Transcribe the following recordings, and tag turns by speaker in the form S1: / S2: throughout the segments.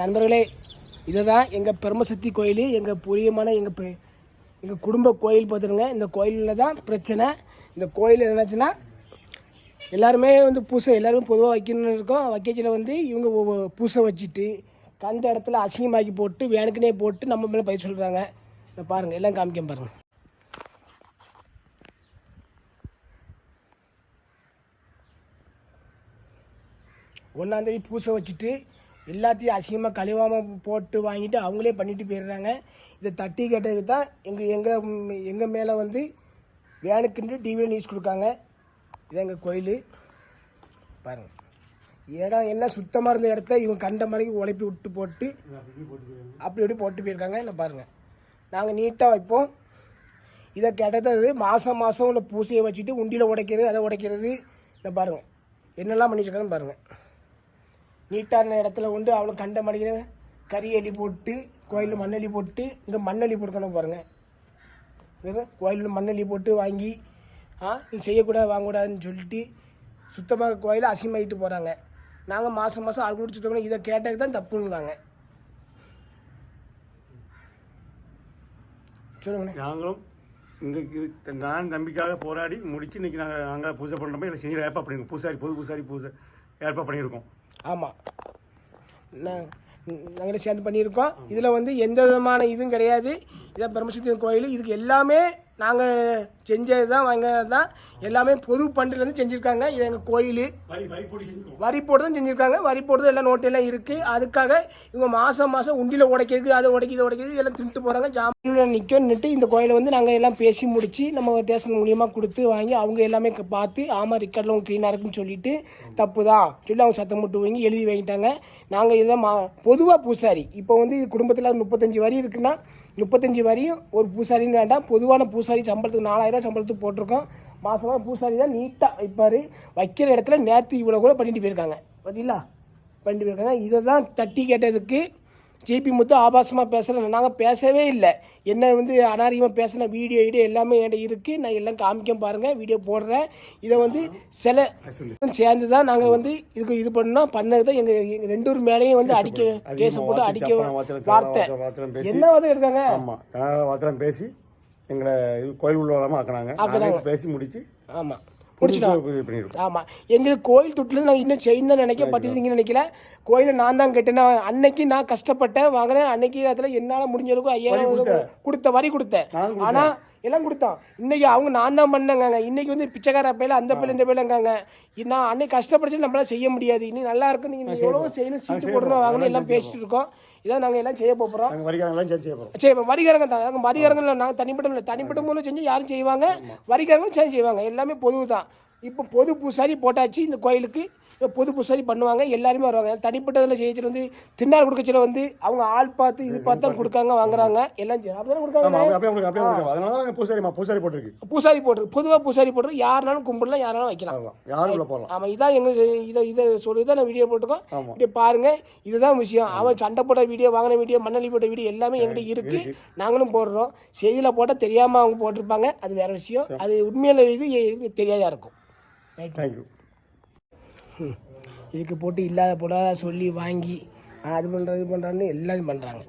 S1: நண்பர்களே இதுதான் எங்கள் பெருமசக்தி கோயில் எங்கள் புரியமான எங்கள் எங்கள் குடும்ப கோயில் பார்த்துருங்க இந்த கோயிலில் தான் பிரச்சனை. இந்த கோயில் என்னாச்சுன்னா எல்லாருமே வந்து பூசை எல்லாருமே பொதுவாக வைக்கணும்னு இருக்கோம். வைக்கச்சில் வந்து இவங்க பூசை வச்சுட்டு கண்ட இடத்துல அசிங்கமாக்கி போட்டு வேணுக்குனே போட்டு நம்ம மேலே பயிர் சொல்கிறாங்க இதை பாருங்கள் எல்லாம் காமிக்க பாருங்கள் ஒன்றாந்தேதி பூசை வச்சுட்டு எல்லாத்தையும் அசிங்கமாக கழுவாமல் போட்டு வாங்கிட்டு அவங்களே பண்ணிட்டு போயிடுறாங்க. இதை தட்டி கேட்டதுக்கு தான் எங்கள் எங்கள் எங்கள் மேலே வந்து வேனுக்குன்ட்டு டிவியில் நியூஸ் கொடுக்காங்க. இது எங்கள் கோயில். பாருங்கள் இடம் எல்லாம் சுத்தமாக இருந்த இடத்த இவங்க கண்ட மணிக்கு உழைப்பி விட்டு போட்டு அப்படி இப்படி போட்டு போயிருக்காங்க. என்ன பாருங்கள் நாங்கள் நீட்டாக வைப்போம். இதை கேட்டது மாதம் மாதம் உள்ள பூசையை வச்சுட்டு உண்டியில் உடைக்கிறது அதை உடைக்கிறது. இந்த பாருங்கள் என்னெல்லாம் பண்ணிட்டுருக்கான்னு பாருங்கள் நீட்டான இடத்துல கொண்டு அவ்வளோ கண்ட மணிக்கு கறி எலி போட்டு கோயிலில் மண்ணெலி போட்டு இங்கே மண்ணெலி போட்டுக்கணும் பாருங்கள் வெறும் கோயிலில் மண்ணெலி போட்டு வாங்கி ஆ நீ செய்யக்கூடாது வாங்கக்கூடாதுன்னு சொல்லிட்டு சுத்தமாக கோயிலை அசிமாயிட்டு போகிறாங்க நாங்கள் மாதம் மாதம் ஆள் கூட சுத்தம் பண்ணி இதை கேட்டதுக்கு தான் தப்புங்கிறாங்க சொல்லுங்கண்ணே.
S2: நாங்களும் இங்கே இது நான் நம்பிக்கையாக போராடி முடித்து இன்னைக்கு நாங்கள் நாங்கள் பூஜை பண்ணுறோமே இல்லை செய்கிற ஏற்பாடு பண்ணியிருக்கோம் பூசாரி பொது பூசாரி பூஜை ஏற்பாடு பண்ணியிருக்கோம்.
S1: ஆமாம் நாங்களே சேர்ந்து பண்ணியிருக்கோம். இதில் வந்து எந்த விதமான இதுவும் கிடையாது. இதான் பிரம்மசக்தி கோயில். இதுக்கு எல்லாமே நாங்கள் செஞ்சது தான் வாங்கினது தான். எல்லாமே பொது பண்டிலேருந்து செஞ்சுருக்காங்க. இது எங்கள் கோயில்.
S2: வரி போட்டு
S1: தான் செஞ்சுருக்காங்க. வரி போட்டு எல்லாம் நோட்டு எல்லாம் இருக்குது அதுக்காக இவங்க மாதம் மாதம் உண்டியில் உடைக்கிறது அதை உடைக்கிறது உடைக்கிறது எல்லாம் தின்ட்டு போகிறாங்க ஜாமியில் நிற்கணுன்னுட்டு இந்த கோயிலை வந்து நாங்கள் எல்லாம் பேசி முடித்து நம்ம ஸ்டேஷன் மூலியமாக கொடுத்து வாங்கி அவங்க எல்லாமே பார்த்து ஆமாம் ரெக்கார்டில் அவங்க க்ளீனாக இருக்குன்னு சொல்லிட்டு தப்பு தான் சொல்லி அவங்க சத்தம் போட்டு வாங்கி எழுதி வாங்கிட்டாங்க. நாங்கள் இதெல்லாம் மா பொதுவாக பூசாரி இப்போ வந்து குடும்பத்தில் முப்பத்தஞ்சு வரி இருக்குன்னா முப்பத்தஞ்சு வரியும் ஒரு பூசாரின்னு வேண்டாம். பொதுவான பூசாரி சம்பளத்துக்கு நாலாயிரம் சம்பளத்துக்கு போட்டிருக்கோம். மாதமாக பூசாரி தான் நீட்டாக வைப்பார். வைக்கிற இடத்துல நேற்று இவ்வளோ கூட பண்ணிட்டு போயிருக்காங்க. பார்த்தீங்களா பண்ணிட்டு போயிருக்காங்க. இதை தான் தட்டி கேட்டதுக்கு ஜிபி முத்து ஆபாசமாக பேசல நாங்கள் பேசவே இல்லை. என்ன வந்து அனாரிகமாக பேசின வீடியோ வீடியோ எல்லாமே என்கிட்ட இருக்குது நான் எல்லாம் காமிக்க பாருங்கள் வீடியோ போடுறேன். இதை வந்து சில சேர்ந்து தான் நாங்கள் வந்து இதுக்கு இது பண்ணோம். பண்ணது தான் எங்கள் எங்கள் ரெண்டு பேர் மேலேயும் வந்து அடிக்க கேஸை போட்டு அடிக்க வார்த்தை.
S2: வார்த்தை பேசி.
S1: என்ன வந்து எடுக்காங்க
S2: ஆமாம் வார்த்தை பேசி எங்களை கோயில் உள்ளவரமாக ஆக்கினாங்க. பேசி முடிச்சு
S1: ஆமாம்
S2: பண்ணியிருக்கோம்
S1: ஆமாம் எங்களுக்கு கோயில் தொட்டில் நான் இன்னும் செய்யணும்னு நினைக்க பார்த்துருந்தீங்கன்னு நினைக்கல. கோயிலை நான் தான் கட்டினேன். அன்னைக்கு நான் கஷ்டப்பட்டேன் வாங்கினேன். அன்னைக்கு அதில் என்னால் முடிஞ்சளவுக்கு ஐயாயிரம் கொடுத்த வரி கொடுத்தேன். ஆனால் எல்லாம் கொடுத்தோம் இன்னைக்கு அவங்க நான் தான் பண்ணேங்க இன்னைக்கு வந்து பிச்சைக்கார பையில அந்த பையில இந்த பையிலங்காங்க. நான் அன்னைக்கு கஷ்டப்பட்டு நம்மளால செய்ய முடியாது. இன்னும் நல்லா இருக்கும் நீங்கள் எவ்வளோ செய்யணும் சீட்டு போடணும் வாங்கணும் எல்லாம் பேசிட்டு இருக்கோம். இதான் நாங்கள் எல்லாம் செய்ய போகிறோம்
S2: செய்ய
S1: வரிகாரங்க தான். நாங்கள் வரிகாரங்கள் நாங்கள் தனிப்பட்ட இல்லை தனிப்பட்ட மூலம் செஞ்சு யாரும் செய்வாங்க. வரிகாரங்களும் செய்வாங்க. எல்லாமே பொது தான் இப்போ பொது பூசாரி போட்டாச்சு இந்த கோயிலுக்கு. பொது பூசாரி பண்ணுவாங்க எல்லாருமே வருவாங்க. தனிப்பட்டதில் செய்யச்சில் வந்து தின்னார் கொடுக்கச்சில வந்து அவங்க ஆள் பார்த்து இது பார்த்து தான் கொடுக்காங்க வாங்குறாங்க. எல்லாம் கொடுக்காங்க?
S2: பூசாரி பூசாரி போட்டிருக்கு.
S1: பூசாரி போட்டு பொதுவாக பூசாரி போட்டு யாருனாலும் கும்பிடலாம் யாருனாலும் வைக்கலாம்.
S2: யாரும் போகலாம்.
S1: ஆமாம் இதான் எங்களுக்கு இதை இதை சொல்லி தான் நான் வீடியோ போட்டிருக்கோம். இப்படி பாருங்க இதுதான் விஷயம். அவன் சண்டை போட்ட வீடியோ வாங்கின வீடியோ மண்ணலி போட்ட வீடியோ எல்லாமே எங்கிட்ட இருக்கு. நாங்களும் போடுறோம். செய்தியில் போட்டால் தெரியாமல் அவங்க போட்டிருப்பாங்க. அது வேற விஷயம். அது உண்மையில இது இது தெரியாதா இருக்கும்.
S2: தேங்க்யூ
S1: இதுக்கு போட்டு இல்லாத போல சொல்லி வாங்கி அது பண்ணுறது இது பண்ணுறான்னு எல்லாரும் பண்ணுறாங்க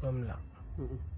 S3: Pamla. Mm-hmm.